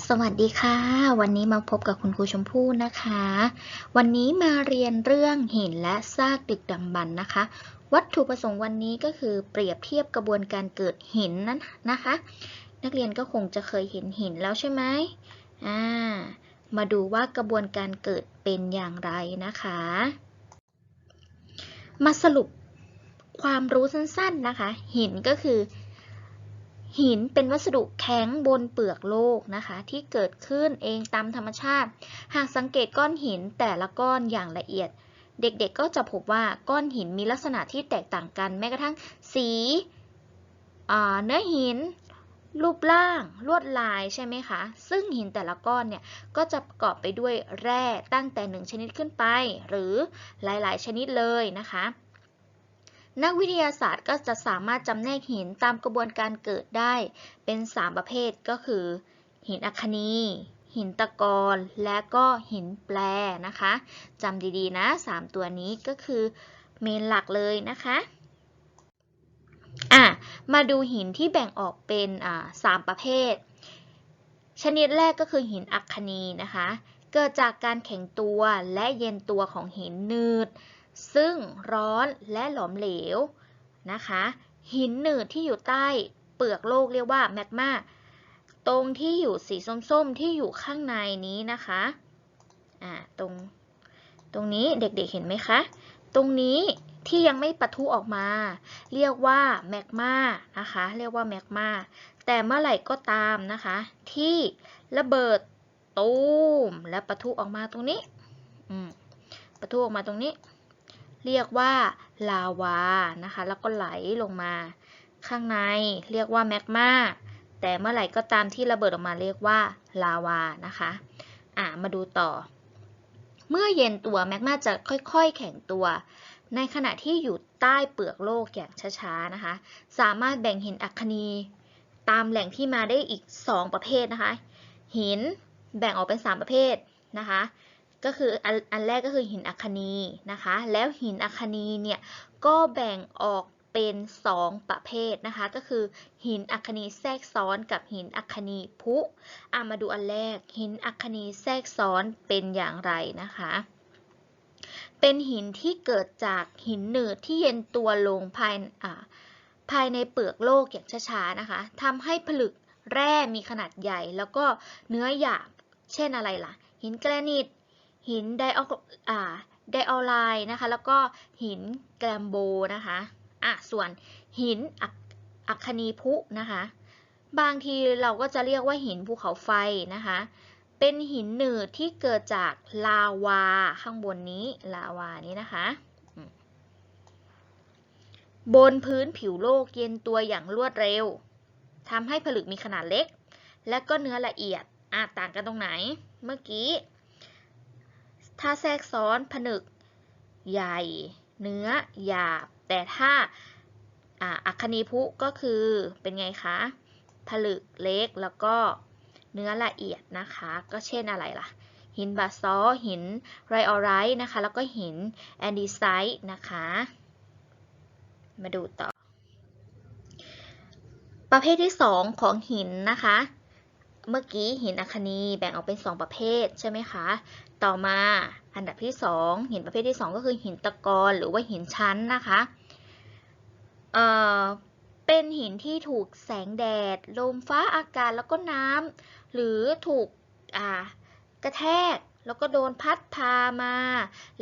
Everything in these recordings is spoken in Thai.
สวัสดีค่ะ วันนี้มาพบกับคุณครูชมพู่นะคะ วันนี้มาเรียนเรื่องหินและซากดึกดำบรรพ์นะคะ วัตถุประสงค์วันนี้ก็คือเปรียบเทียบกระบวนการเกิดหินนั้นนะคะ นักเรียนก็คงจะเคยเห็นหินแล้วใช่ไหมอ่ามาดูว่ากระบวนการเกิดเป็นอย่างไรนะคะ มาสรุปความรู้สั้นๆนะคะ หินก็คือ หินเป็นวัสดุแข็งบนเปลือกโลกนะคะ ที่เกิดขึ้นเองตามธรรมชาติ หากสังเกตก้อนหินแต่ละก้อนอย่างละเอียด เด็กๆก็จะพบว่าก้อนหินมีลักษณะที่แตกต่างกัน แม้กระทั่งสีเนื้อหิน รูปร่าง ลวดลายใช่ไหมคะ ซึ่งหินแต่ละก้อนเนี่ยก็จะประกอบไปด้วยแร่ตั้งแต่หนึ่งชนิดขึ้นไป หรือหลายๆ ชนิดเลยนะคะ นักวิทยาศาสตร์ก็จะสามารถจำแนกหินตามกระบวนการเกิดได้ เป็น 3 ประเภทก็คือ หินอัคนี หินตะกอนและก็หินแปรนะคะจำดีๆนะ 3 ตัวนี้ก็คือเมนหลักเลยนะคะอะมาดูหินที่แบ่งออกเป็นอ่าสามประเภท ชนิดแรกก็คือหินอัคนีนะคะ เกิดจากการแข็งตัวและเย็นตัวของหินนืด ซึ่งร้อนและหลอมเหลวนะคะ หินหนืดที่อยู่ใต้เปลือกโลกเรียกว่าแมกมาตรงที่อยู่สีส้มๆที่อยู่ข้างในนี้นะคะอ่าตรงตรงนี้เด็กๆเห็นไหมคะ ตรงนี้ที่ยังไม่ปะทุออกมา เรียกว่าแมกมานะคะ เรียกว่าแมกมาแต่เมื่อไหร่ก็ตามนะคะ ที่ระเบิดตูมและปะทุออกมาตรงนี้ปะทุออกมาตรงนี้ เรียกว่าลาวานะคะ แล้วก็ไหลลงมา ข้างในเรียกว่าแมกมาแต่เมื่อไหร่ก็ตามที่ระเบิดออกมาเรียกว่าลาวานะคะอ่ามาดูต่อ เมื่อเย็นตัวแมกมาจะค่อยๆ แข็งตัว ในขณะที่อยู่ใต้เปลือกโลกอย่างช้าๆนะคะ สามารถแบ่งหินอัคนีตามแหล่งที่มาได้อีก 2 ประเภทนะคะ หินแบ่งออกเป็น 3 ประเภทนะคะ ก็คืออันอันแรกก็คือหินอัคนีนะคะ แล้วหินอัคนีเนี่ยก็แบ่งออกเป็น 2 ประเภทนะคะ ก็คือหินอัคนีแทรกซ้อนกับหินอัคนีพุอะมาดูอันแรก หินอัคนีแทรกซ้อนเป็นอย่างไรนะคะ เป็นหินที่เกิดจากหินหนืดที่เย็นตัวลงภายภายในเปลือกโลกอย่างช้าๆนะคะทำให้ผลึกแร่มีขนาดใหญ่ แล้วก็เนื้อหยาบ เช่นอะไรล่ะ หินแกรนิต หินไดออกอ่าไดออไลน์นะคะ แล้วก็หินแกรมโบนะคะอะส่วนหินอัคนีพุนะคะ บางทีเราก็จะเรียกว่าหินภูเขาไฟนะคะ เป็นหินหนืดที่เกิดจากลาวาข้างบนนี้ลาวานี้นะคะบนพื้นผิวโลกเย็นตัวอย่างรวดเร็วทำให้ผลึกมีขนาดเล็ก และก็เนื้อละเอียดอะต่างกันตรงไหน เมื่อกี้ ถ้าแทรกซ้อนผนึกใหญ่ เนื้อหยาบ แต่ถ้าอ่าอัคคนีพุก็คือเป็นไงคะ ผลึกเล็กแล้วก็เนื้อละเอียดนะคะ ก็เช่นอะไรล่ะ หินบาซอลหินไรออไรนะคะ แล้วก็หินแอนดีไซต์นะคะ มาดูต่อ ประเภทที่ 2 ของหินนะคะ เมื่อกี้หินอัคนีแบ่งออกเป็น 2 ประเภทใช่ไหมคะ ต่อมาอันดับที่ 2 หินประเภทที่ 2 ก็คือหินตะกอนหรือว่าหินชั้นนะคะเอ่อเป็นหินที่ถูกแสงแดด ลมฟ้าอากาศแล้วก็น้ำหรือถูกอ่ากระแทกแล้วก็โดนพัดพามา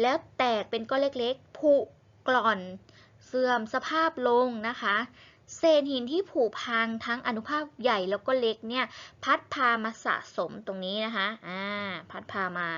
แล้วแตกเป็นก้อนเล็กๆผุกร่อน เสื่อมสภาพลงนะคะ เศษหินที่ผุพังทั้งอนุภาคใหญ่แล้วก็เล็กเนี่ยพัดพามาสะสมตรงนี้นะคะอ่าพัดพามา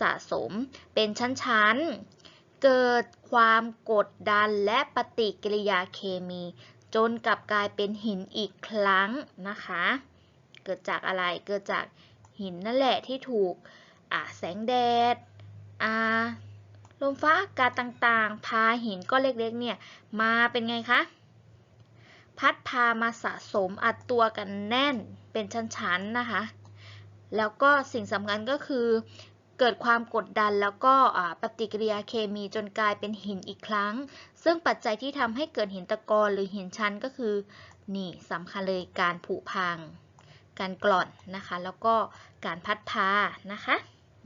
สะสมเป็นชั้นๆ เกิดความกดดันและปฏิกิริยาเคมี จนกลับกลายเป็นหินอีกครั้งนะคะ เกิดจากอะไรเกิดจากหินนั่นแหละที่ถูกอ่าแสงแดดอ่าลมฟ้าอากาศต่างๆ พาหินก้อนเล็กๆเนี่ยมาเป็นไงคะ พัดพามาสะสมอัดตัวกันแน่นเป็นชั้นๆนะคะ แล้วก็สิ่งสำคัญก็คือเกิดความกดดันแล้วก็ปฏิกิริยาเคมีจนกลายเป็นหินอีกครั้ง ซึ่งปัจจัยที่ทำให้เกิดหินตะกอนหรือหินชั้นก็คือ นี่สำคัญเลยการผุพัง การกร่อนนะคะ แล้วก็การพัดพานะคะ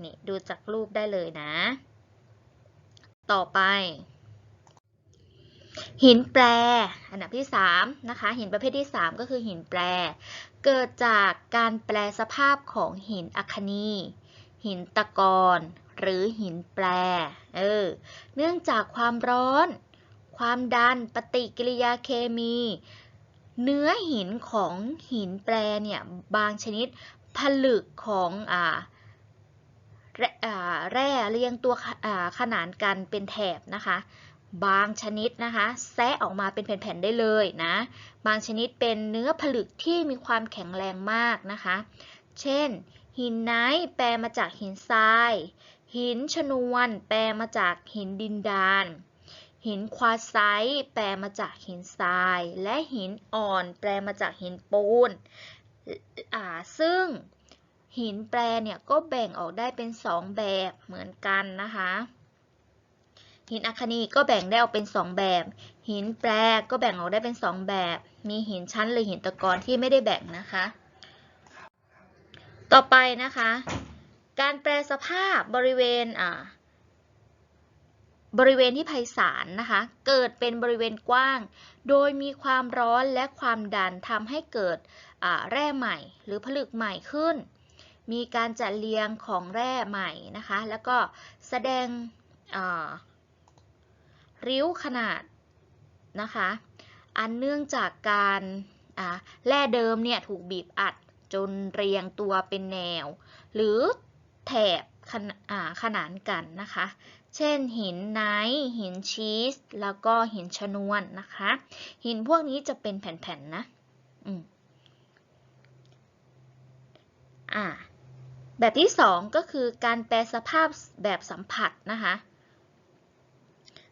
นี่ดูจากรูปได้เลยนะ ต่อไป หินแปร อันดับที่3นะคะ หินประเภทที่ 3 ก็คือหินแปร เกิดจากการแปลสภาพของหินอัคนี หินตะกอนหรือหินแปร เออ เนื่องจากความร้อน ความดัน ปฏิกิริยาเคมี เนื้อหินของหินแปรเนี่ยบางชนิดผลึกของอ่าแร่เรียงตัวขนานกันเป็นแถบนะคะ บางชนิดนะคะแซะออกมาเป็นแผ่นๆได้เลยนะ บางชนิดเป็นเนื้อผลึกที่มีความแข็งแรงมากนะคะ เช่น หินไนท์แปลมาจากหินทราย หินชนวน แปลมาจากหินดินดาน หินควาไซต์แปลมาจากหินทราย และหินอ่อน แปลมาจากหินปูนซึ่งหินแปรเนี่ยก็แบ่งออกได้เป็นสองแบบเหมือนกันนะคะ หินอัคนีก็แบ่งได้ออกเป็นสองแบบ หินแปรก็แบ่งออกได้เป็นสองแบบ มีหินชั้นหรือหินตะกอนที่ไม่ได้แบ่งนะคะ ต่อไปนะคะ การแปลสภาพบริเวณอ่าบริเวณที่ไพศาลนะคะ เกิดเป็นบริเวณกว้าง โดยมีความร้อนและความดันทำให้เกิดอ่าแร่ใหม่ หรือผลึกใหม่ขึ้น มีการจัดเรียงของแร่ใหม่นะคะ แล้วก็แสดงอ่า ริ้วขนาดนะคะ อันเนื่องจากการแร่เดิมเนี่ยถูกบีบอัดจนเรียงตัวเป็นแนว หรือแถบขนาขนานกันนะคะ เช่นหินไนท์หินชีส แล้วก็หินชนวนนะคะ หินพวกนี้จะเป็นแผ่นๆนะอืมอ่าแบบที่สองก็คือการแปลสภาพแบบสัมผัสนะคะ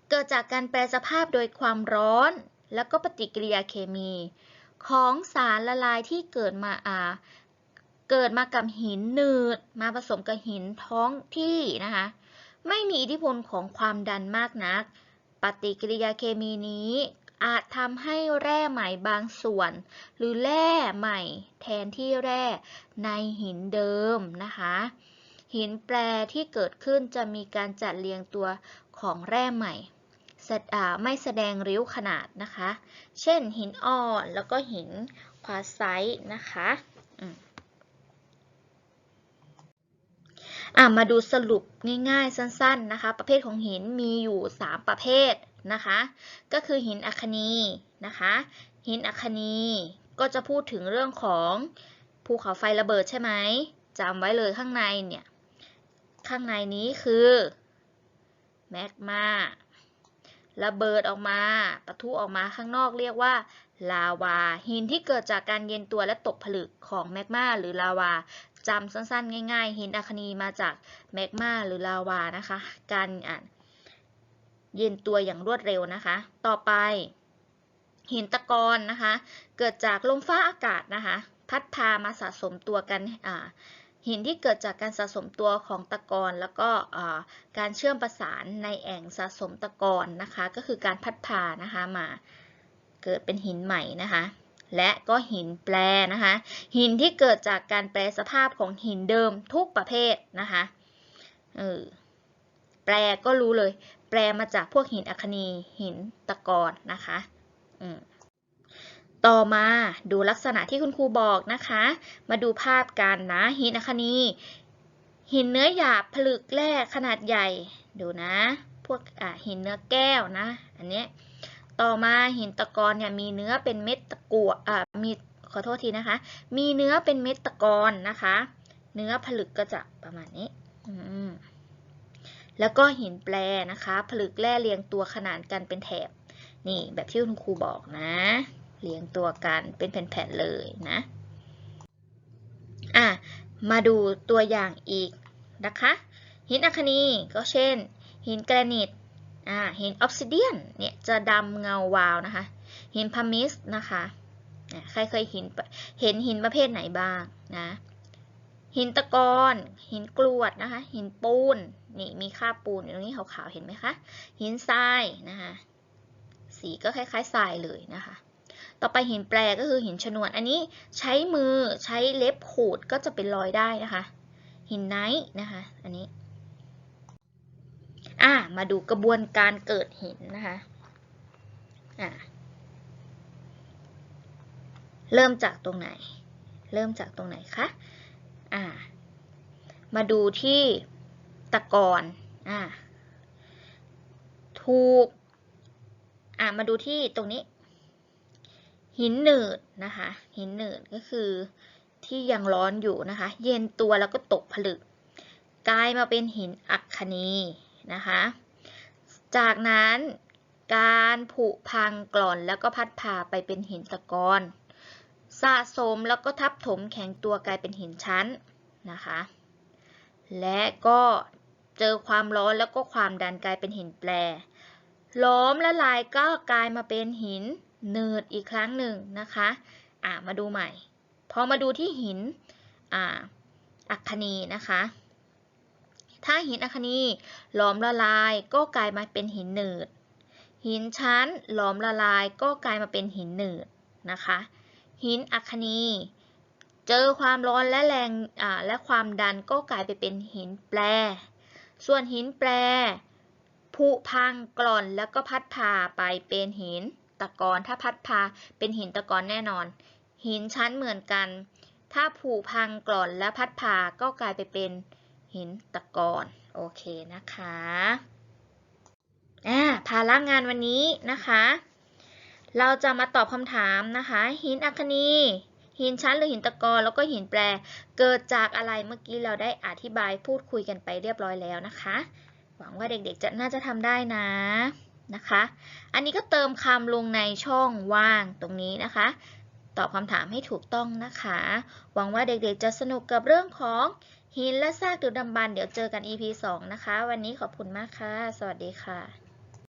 เกิดจากการแปลสภาพโดยความร้อน แล้วก็ปฏิกิริยาเคมี ของสารละลายที่เกิดมาอาเกิดมากับหินหนืด มาผสมกับหินท้องที่นะคะไม่มีอิทธิพลของความดันมากนัก ปฏิกิริยาเคมีนี้อาจทำให้แร่ใหม่บางส่วน หรือแร่ใหม่แทนที่แร่ในหินเดิมนะคะ หินแปรที่เกิดขึ้นจะมีการจัดเรียงตัวของแร่ใหม่ ไม่แสดงริ้วขนาดนะคะ เช่นหินอ่อนแล้วก็หินควาไซต์นะคะอะมาดูสรุปง่ายๆสั้นๆนะคะ ประเภทของหินมีอยู่ 3 ประเภทนะคะ ก็คือหินอัคนีนะคะ หินอัคนีก็จะพูดถึงเรื่องของภูเขาไฟระเบิดใช่ไหมจำไว้เลยข้างในเนี่ย ข้างในนี้คือแมกมา ระเบิดออกมาปะทุออกมาข้างนอกเรียกว่าลาวา หินที่เกิดจากการเย็นตัวและตกผลึกของแมกมาหรือลาวาจำสั้นๆ ง่ายๆ หินอัคนีมาจากแมกมาหรือลาวานะคะ การอ่านเย็นตัวอย่างรวดเร็วนะคะ ต่อไป หินตะกอนนะคะ เกิดจากลมฟ้าอากาศนะคะ พัดพามาสะสมตัวกันอ่า หินที่เกิดจากการสะสมตัวของตะกอนแล้วก็การเชื่อมประสานในแอ่งสะสมตะกอนนะคะ ก็คือการพัดพานะคะมาเกิดเป็นหินใหม่นะคะ และก็หินแปรนะคะ หินที่เกิดจากการแปลสภาพของหินเดิมทุกประเภทนะคะเออแปลก็รู้เลย แปลมาจากพวกหินอัคคนีหินตะกอนนะคะอืม ต่อมาดูลักษณะที่คุณครูบอกนะคะ มาดูภาพกันนะหินอัคนีหินเนื้อหยาบผลึกแร่ขนาดใหญ่ ดูนะ พวกหินเนื้อแก้วนะ อันนี้ต่อมาหินตะกอนเนี่ยมีเนื้อเป็นเม็ดตะกั่วอ่ามีขอโทษทีนะคะ มีเนื้อเป็นเม็ดตะกอนนะคะ เนื้อผลึกก็จะประมาณนี้อืมแล้วก็หินแปรนะคะ ผลึกแร่เรียงตัวขนานกันเป็นแถบ นี่แบบที่คุณครูบอกนะ เรียงตัวกันเป็นแผ่นๆเลยนะอะมาดูตัวอย่างอีกนะคะ หินอัคนีก็เช่น หินแกรนิตอ่าหินออฟซิเดียนเนี่ยจะดำเงาวาวนะคะ หินพามิสนะคะใครเคยเห็นเห็นหินประเภทไหนบ้างนะ หินตะกอนหินกรวดนะคะ หินปูนนี่มีคราปูนอยู่ตรงนี้ขาวๆเห็นไหมคะ หินทรายนะคะ สีก็คล้ายๆทรายเลยนะคะ ต่อไปหินแปรก็คือหินชนวน อันนี้ใช้มือใช้เล็บขูดก็จะเป็นรอยได้นะคะ หินไนท์นะคะ อันนี้ อ่ามาดูกระบวนการเกิดหินนะคะ อ่าเริ่มจากตรงไหน เริ่มจากตรงไหนคะ อ่า มาดูที่ตะกอนอ่า ถูก อ่ามาดูที่ตรงนี้ หินหนืดนะคะ หินหนืดก็คือที่ยังร้อนอยู่นะคะ เย็นตัวแล้วก็ตกผลึก กลายมาเป็นหินอัคคนีนะคะ จากนั้นการผุพังกร่อนแล้วก็พัดพาไปเป็นหินตะกอนสะสมแล้วก็ทับถมแข็งตัวกลายเป็นหินชั้นนะคะ และก็เจอความร้อนแล้วก็ความดันกลายเป็นหินแปรล้อมละลายก็กลายมาเป็นหิน เนิดอีกครั้งหนึ่งนะคะอ่ามาดูใหม่ พอมาดูที่หินอ่าอัคนีนะคะ ถ้าหินอัคนีหลอมละลายก็กลายมาเป็นหินหนืดหินชั้นหลอมละลายก็กลายมาเป็นหินหนืดนะคะ หินอัคนีเจอความร้อนและแรงและความดันก็กลายไปเป็นหินแปร ส่วนหินแปรผุพังกร่อนแล้วก็พัดพาไปเป็นหิน ตะกอนถ้าพัดพาเป็นหินตะกอนแน่นอน หินชั้นเหมือนกัน ถ้าผุพังกร่อนและพัดพาก็กลายไปเป็นหินตะกอนโอเคนะคะอ่าภาระงานวันนี้นะคะ เราจะมาตอบคำถามนะคะ หินอัคคนีหินชั้นหรือหินตะกอนแล้วก็หินแปรเกิดจากอะไรเมื่อกี้เราได้อธิบายพูดคุยกันไปเรียบร้อยแล้วนะคะ หวังว่าเด็กๆจะน่าจะทำได้นะ นะคะ อันนี้ก็เติมคำลงในช่องว่างตรงนี้นะคะ ตอบคำถามให้ถูกต้องนะคะ หวังว่าเด็กๆจะสนุกกับเรื่องของหินและซากดึกดำบรรพ์เดี๋ยวเจอกัน EP 2 นะคะ วันนี้ขอบคุณมากค่ะ สวัสดีค่ะ